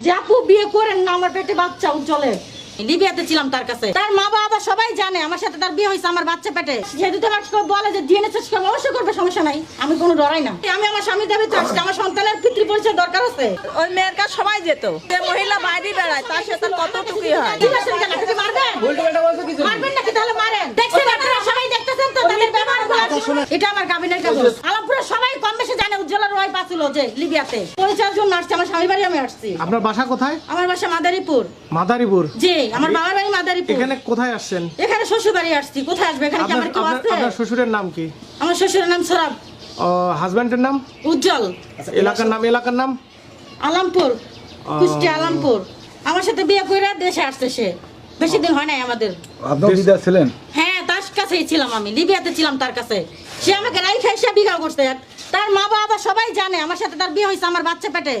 যে বিয়ে করেন না আমার পেটে বাচ্চা উজ্জ্বলে। লিবিয়াতে ছিলাম তার কাছে। তার মা বাবা সবাই জানে আমার সাথে তার বিয়ে হয়েছে আমার বাচ্চা পেটে। যেহেতু তোমার বলে যে ডিএনএ টেস্ট অবশ্যই করবে সমস্যা নাই। আমি কোনো ডরাই না। আমি আমার স্বামী দাবিতে আসছি আমার সন্তানের পিতৃ পরিচয় দরকার আছে। ওই মেয়ের কাছে সবাই যেত। যে মহিলা বাইরে বেড়ায় তার সাথে কতটুকুই হয়? ঠিক আছে, মারবেন? মারবেন নাকি? তাহলে মারেন। দেখছেন আপনারা সবাই ব্যবহারগুলো? এটা আমার কাবিনের কাগজ। আলমপুরে সবাই কম বেশি জানে উজ্জ্বলার ওয়াইফ আছিল যে লিবিয়াতে। পরিচয়ের জন্য আসছে আমার স্বামী বাড়ি আমি আসছি। আপনার বাসা কোথায়? আমার বাসা মাদারীপুর। মাদারীপুর? জি আমার বাবার বাড়ি মাদারীপুর। এখানে কোথায় আসছেন? এখানে শ্বশুর বাড়ি আসছি। কোথায় আসবে? এখানে কি আমার কেউ আছে? আপনার শ্বশুরের নাম কি? আমার শ্বশুরের নাম সরাব হাজব্যান্ডের নাম? উজ্জ্বল। এলাকার নাম এলাকার নাম? আলামপুর কুষ্টিয়া আলামপুর। আমার সাথে বিয়ে করে দেশে আসছে সে। বেশি দিন হয় নাই আমাদের। আপনিও বিদেশ ছিলেন? হ্যাঁ কাছেই ছিলাম আমি লিবিয়াতে ছিলাম তার কাছে। সে আমাকে রাই খাই সে বিঘা করছে। তার মা বাবা সবাই জানে আমার সাথে তার বিয়ে হয়েছে আমার বাচ্চা পেটে।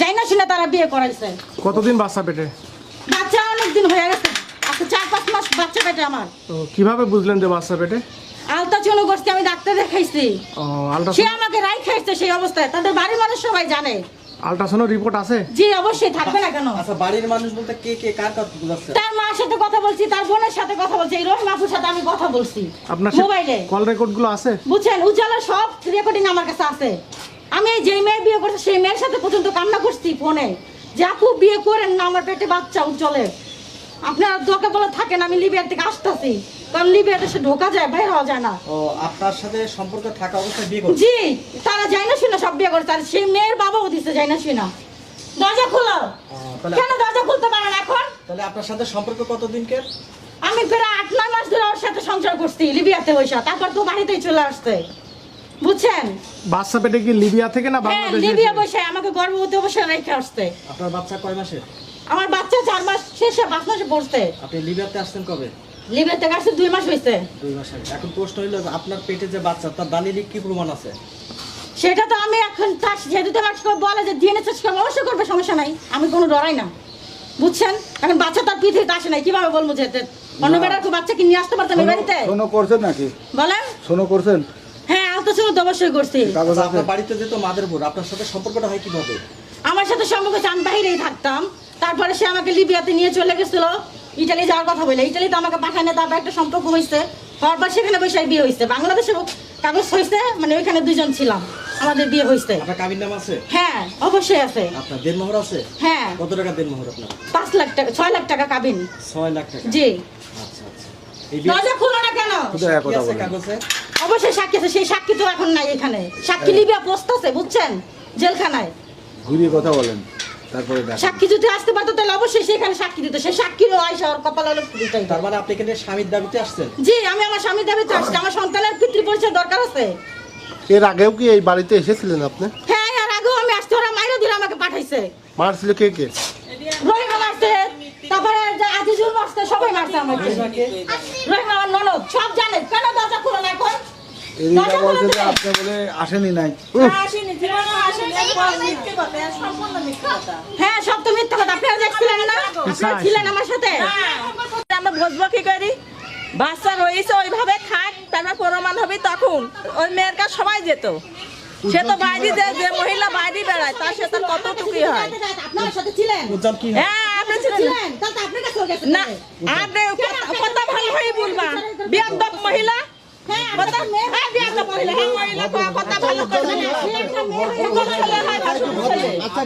যাই না শুনে তারা বিয়ে করাইছে। কতদিন বাচ্চা পেটে? বাচ্চা অনেক দিন হয়ে গেছে চার পাঁচ মাস বাচ্চা পেটে আমার। কীভাবে বুঝলেন যে বাচ্চা পেটে? আলতা চুনো করছি আমি ডাক্তার দেখাইছি। সে আমাকে রাই খাইছে সেই অবস্থায় তাদের বাড়ির মানুষ সবাই জানে। আলট্রাসাউন্ড রিপোর্ট আছে? জি অবশ্যই থাকবে না কেন? আচ্ছা বাড়ির মানুষ বলতে কে কে কার কথা বুঝাচ্ছে তার মার সাথে কথা বলছি তার বোনের সাথে কথা বলছি এই রহিম আপুর সাথে আমি কথা বলছি আপনার মোবাইলে। কল রেকর্ডগুলো আছে? বুঝছেন উজ্জ্বলা সব রেকর্ডিং আমার কাছে আছে। আমি এই যে মেয়ে বিয়ে করছি সেই মেয়ের সাথে পর্যন্ত কান্না করছি ফোনে। যে আপু বিয়ে করেন না আমার পেটে বাচ্চা উজ্জ্বলে আপনারা দোকে বলে থাকেন আমি লিবিয়ার থেকে আসতেছি। কারণ লিবিয়াতে সে ঢোকা যায় বাইর হওয়া যায় না। ও আপনার সাথে সম্পর্ক থাকা অবস্থায় বিয়ে করছে? জি তারা যায় না করছে আর সেই মেয়ের বাবাও দিচ্ছে যায় না শুনা দরজা খোলো। কেন দরজা খুলতে পারেন এখন? তাহলে আপনার সাথে সম্পর্ক কতদিনকে? আমি প্রায় আট নয় মাস ধরে ওর সাথে সংসার করছি লিবিয়াতে বসে। তারপর তো বাড়িতেই চলে আসছে। বুঝছেন? বাচ্চা পেটে কি লিবিয়া থেকে না হ্যাঁ বাংলাদেশ লিবিয়া বসে আমাকে গর্ভবতী অবশ্যই রেখে আসছে। আপনার বাচ্চা কয় মাসের আমার বাচ্চা চার মাস শেষে পাঁচ মাসে পড়ছে। আপনি লিবিয়াতে আসছেন কবে? লিবিয়াতে আসছে দুই মাস হয়েছে দুই মাস আগে। এখন প্রশ্ন হইল আপনার পেটে যে বাচ্চা তার দালিলিক কি প্রমাণ আছে? সেটা তো আমি এখন তার যেহেতু তোমার বলে যে ডিএনএ টেস্ট করব অবশ্যই করবে সমস্যা নাই। আমি কোনো ডরাই না। বুঝছেন? এখন বাচ্চা তার পৃথিবীতে আসে নাই কীভাবে বলব যে অন্য বেড়ার বাচ্চা কি নিয়ে আসতে পারতাম এই বাড়িতে? শোনো করছেন নাকি? বলেন শোনো করছেন? হ্যাঁ আলতো তো অবশ্যই করছি। আচ্ছা, আপনার বাড়িতে যেত মাদারপুর আপনার সাথে সম্পর্কটা হয় কীভাবে? আমার সাথে সম্পর্ক আমি বাহিরেই থাকতাম। তারপরে সে আমাকে লিবিয়াতে নিয়ে চলে গেছিল। ইটালি যাওয়ার কথা বলে। ইটালিতে আমাকে পাঠানে তারপর একটা সম্পর্ক হয়েছে। হওয়ার পর সেখানে বসে বিয়ে হয়েছে বাংলাদেশে কাগজ হয়েছে মানে ওইখানে দুজন ছিলাম। আমাদের বিয়ে হয়েছে আপনার কাবির নাম আছে? হ্যাঁ অবশ্যই আছে। আপনার দেনমোহর আছে? হ্যাঁ। কত টাকা দেনমোহর আপনার? পাঁচ লাখ টাকা ছয় লাখ টাকা কাবিন। ছয় লাখ টাকা? জি। আচ্ছা আচ্ছা। দরজা খুলো না কেন? অবশ্যই সাক্ষী আছে সেই সাক্ষী তো এখন নাই এখানে। সাক্ষী লিবিয়া পোস্ট আছে বুঝছেন? জেলখানায়। ঘুরিয়ে কথা বলেন। তারপরে সাক্ষী যদি আসতে পারতো তাহলে অবশ্যই সেখানে সাক্ষী দিত। সেই সাক্ষীরও আয়সা ওর কপাল হলো তার মানে আপনি এখানে স্বামীর দাবিতে আসছেন? জি আমি আমার স্বামী দাবিতে আসছি। আমার সন্তানের পিতৃ পরিচয় দরকার আছে। এর আগেও কি এই বাড়িতে এসেছিলেন আপনি? হ্যাঁ আর আগেও আমি আসতে ওরা মাইরও দিলে আমাকে পাঠাইছে। মারছিল কে কে? রহিমা মারছে তারপরে আজিজুল মারছে সবাই মারছে আমাকে। রহিমা আমার ননদ সব জানে। কেন দরজা এদিকে বলছে যে আপনি বলে আসেনি নাই। আসেনি জীবনে আসেনি একবার মিথ্যে কথা এর সম্পূর্ণ মিথ্যে কথা। হ্যাঁ সব তো মিথ্যা কথা আপনারা দেখছিলেন না? আপনারা ছিলেন আমার সাথে? আমরা বুঝব কি করি? বাচ্চা রয়েছে ওইভাবে থাক তারপর প্রমাণ হবে তখন। ওই মেয়ের কাছে সবাই যেত। সে তো বাইরে যে যে মহিলা বাইরে বেড়ায় তার সাথে হয়? আপনার সাথে ছিলেন? হয়? হ্যাঁ আপনি ছিলেন। না আপনি কথা- কথা ভালো হয়ে বলবা বিয়াদব মহিলা হ্যাঁ হ্যাঁ হ্যাঁ হয় আচ্ছা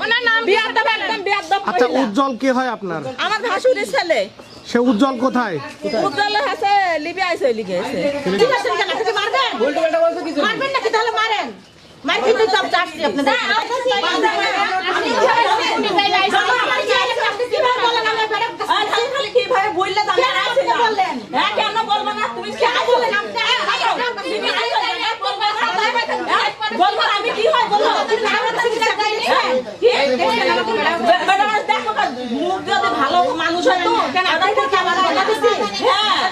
মানে মানে হয়ে আচ্ছা উজ্জ্বল কে হয় আপনার আমার ভাসুরের ছেলে সে উজ্জ্বল কোথায় উজ্জ্বল আছে লিবিয়া আছে লিখে আছে ঠিক মারবেন মারবেন নাকি তাহলে মারেন মার কিন্তু সব চাচ্ছি আপনাদের? হ্যাঁ বলব হ্যাঁ, বলব হ্যাঁ, বলব আমি কি হয় বলো হ্যাঁ, কি? বে- বেটা মানুষ দেখো না, মুখ যদি ভালো মানুষ হয় তো কেন হ্যাঁ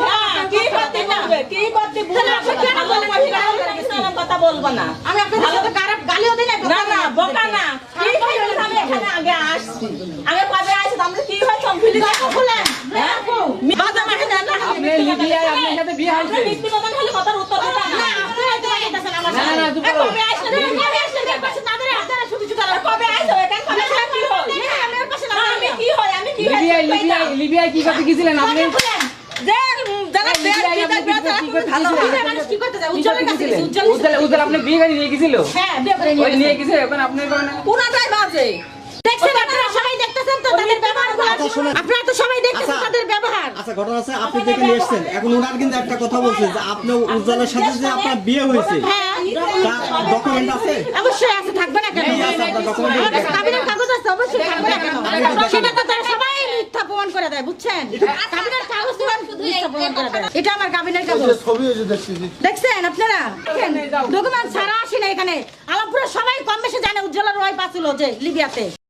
হ্যাঁ কি করতে কি করতে তাহলে আপনি কেন বলেন? বলবেন কথা বলব না। আমি আপনাদের সাথে খারাপ গালিও দিই নাই না না বোকা না। কি হয়েছে? আমি এখানে আগে আসছি। আগে কবে আসছি? আমরা কি হয়েছে? আমি ফিরে দরজা খুলেন বাজা মাঠে দেন না আপনি লিবিয়ায় আপনার সাথে বিয়ে হয়েছে। আপনি মিথ্যে কথা হলে কথার উত্তর দিতে না না আপনি হয়তো আগে বাজাইতেছেন আমার না, সাথে। না, তুমি বলো। কবে আসলে আপনারা কবে আসছেন? এর পাশে তাদের আপনারা শুধু শুধু আর কবে আসছো এখানে কবে আসলে কি হয় হ্যাঁ, আমি ওর পাশে না, আমি কি হয় আমি কি হয় লিবিয়ায় লিবিয়ায় লিবিয়ায় কি করতে গেছিলেন? আপনি উজ্জ্বল উজ্জ্বল উজ্জ্বল আপনি বিয়ে করে নিয়ে গেছিল? হ্যাঁ, নিয়ে ওই গেছে। নিয়ে গেছে এখন আপনি পুরাটাই বাজে। আপনারা তো তাদের ব্যবহারগুলো? আপনারা তো সবাই দেখতেছেন আচ্ছা। তাদের ব্যবহার। আচ্ছা ঘটনা আছে আপনি যেখানে এসেছেন এখন ওনার কিন্তু একটা কথা বলছে যে আপনি উজ্জ্বলের সাথে যে আপনার বিয়ে হয়েছে হ্যাঁ। ডকুমেন্ট আছে? অবশ্যই থাকবে না কেন? কাগজ আছে অবশ্যই থাকবে না কেন? সেটা তো তারা সবাই মিথ্যা প্রমাণ করে দেয় বুঝছেন কাবিনের কাগজ তো মিথ্যা প্রমাণ করে দেয় এটা আমার কাবিনের কাগজ দেখছেন আপনারা? ডকুমেন্ট ছাড়া আসি না এখানে। আলামপুরে সবাই কম বেশি জানে উজ্জ্বলার ওয়াইফ আছিল যে লিবিয়াতে।